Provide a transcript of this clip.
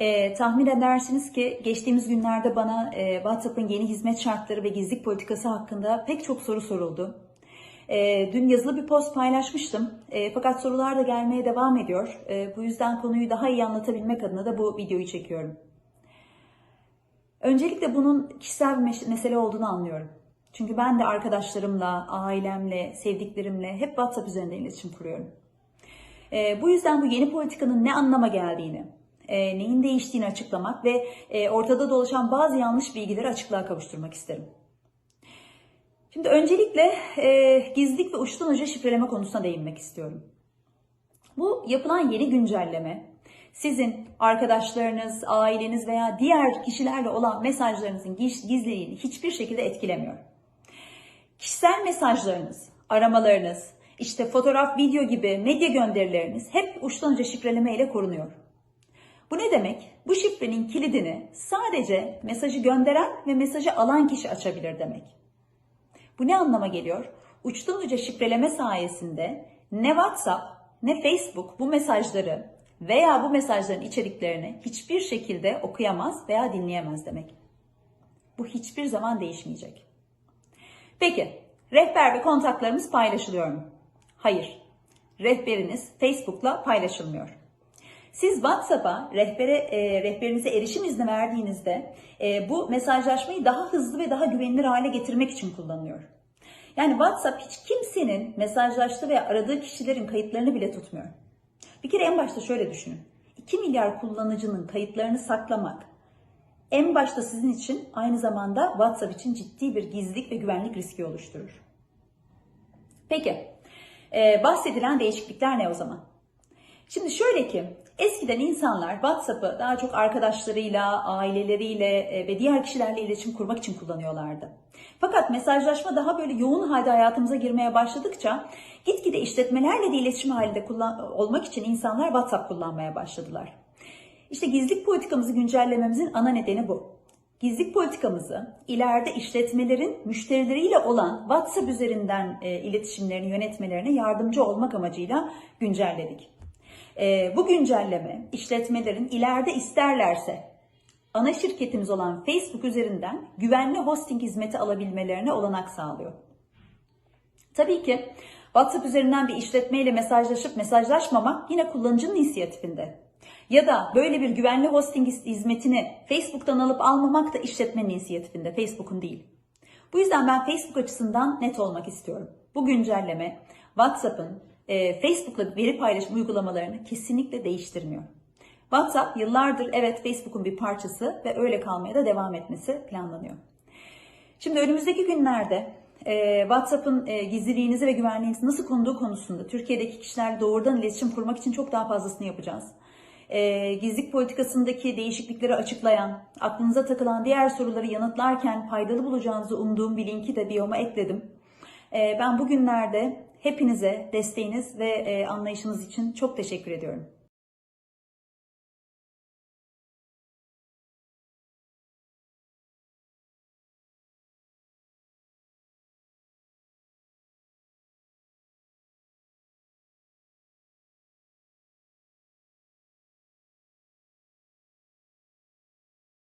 Ee, tahmin edersiniz ki geçtiğimiz günlerde bana e, WhatsApp'ın yeni hizmet şartları ve gizlilik politikası hakkında pek çok soru soruldu. Ee, dün yazılı bir post paylaşmıştım Ee, fakat sorular da gelmeye devam ediyor. Ee, bu yüzden konuyu daha iyi anlatabilmek adına da bu videoyu çekiyorum. Öncelikle bunun kişisel bir mesele olduğunu anlıyorum. Çünkü ben de arkadaşlarımla, ailemle, sevdiklerimle hep WhatsApp üzerinden iletişim kuruyorum. E, bu yüzden bu yeni politikanın ne anlama geldiğini, e, neyin değiştiğini açıklamak ve e, ortada dolaşan bazı yanlış bilgileri açıklığa kavuşturmak isterim. Şimdi öncelikle e, gizlilik ve uçtan uca şifreleme konusuna değinmek istiyorum. Bu yapılan yeni güncelleme sizin arkadaşlarınız, aileniz veya diğer kişilerle olan mesajlarınızın giz- gizliliğini hiçbir şekilde etkilemiyor. Kişisel mesajlarınız, aramalarınız, işte fotoğraf, video gibi medya gönderileriniz hep uçtan uca şifreleme ile korunuyor. Bu ne demek? Bu şifrenin kilidini sadece mesajı gönderen ve mesajı alan kişi açabilir demek. Bu ne anlama geliyor? Uçtan uca şifreleme sayesinde ne WhatsApp ne Facebook bu mesajları veya bu mesajların içeriklerini hiçbir şekilde okuyamaz veya dinleyemez demek. Bu hiçbir zaman değişmeyecek. Peki, rehber ve kontaklarımız paylaşılıyor mu? Hayır. Rehberiniz Facebook'la paylaşılmıyor. Siz WhatsApp'a rehbere, e, rehberinize erişim izni verdiğinizde e, bu mesajlaşmayı daha hızlı ve daha güvenilir hale getirmek için kullanılıyor. Yani WhatsApp hiç kimsenin mesajlaştığı veya aradığı kişilerin kayıtlarını bile tutmuyor. Bir kere en başta şöyle düşünün. 2 milyar kullanıcının kayıtlarını saklamak en başta sizin için aynı zamanda WhatsApp için ciddi bir gizlilik ve güvenlik riski oluşturur. Peki, e, bahsedilen değişiklikler ne o zaman? Şimdi şöyle ki, eskiden insanlar WhatsApp'ı daha çok arkadaşlarıyla, aileleriyle e, ve diğer kişilerle iletişim kurmak için kullanıyorlardı. Fakat mesajlaşma daha böyle yoğun halde hayatımıza girmeye başladıkça gitgide işletmelerle de iletişim halinde kullan- olmak için insanlar WhatsApp kullanmaya başladılar. İşte gizlilik politikamızı güncellememizin ana nedeni bu. Gizlilik politikamızı ileride işletmelerin müşterileriyle olan WhatsApp üzerinden e, iletişimlerini yönetmelerine yardımcı olmak amacıyla güncelledik. E, bu güncelleme işletmelerin ileride isterlerse ana şirketimiz olan Facebook üzerinden güvenli hosting hizmeti alabilmelerine olanak sağlıyor. Tabii ki WhatsApp üzerinden bir işletmeyle mesajlaşıp mesajlaşmamak yine kullanıcının inisiyatifinde. Ya da böyle bir güvenli hosting hizmetini Facebook'tan alıp almamak da işletmenin inisiyatifinde, Facebook'un değil. Bu yüzden ben Facebook açısından net olmak istiyorum. Bu güncelleme WhatsApp'ın e, Facebook'la veri paylaşım uygulamalarını kesinlikle değiştirmiyor. WhatsApp yıllardır evet Facebook'un bir parçası ve öyle kalmaya da devam etmesi planlanıyor. Şimdi önümüzdeki günlerde e, WhatsApp'ın e, gizliliğinizi ve güvenliğinizi nasıl konuduğu konusunda Türkiye'deki kişilerle doğrudan iletişim kurmak için çok daha fazlasını yapacağız. E, gizlilik politikasındaki değişiklikleri açıklayan, aklınıza takılan diğer soruları yanıtlarken faydalı bulacağınızı umduğum bir linki de biyoma ekledim. E, ben bugünlerde hepinize desteğiniz ve e, anlayışınız için çok teşekkür ediyorum.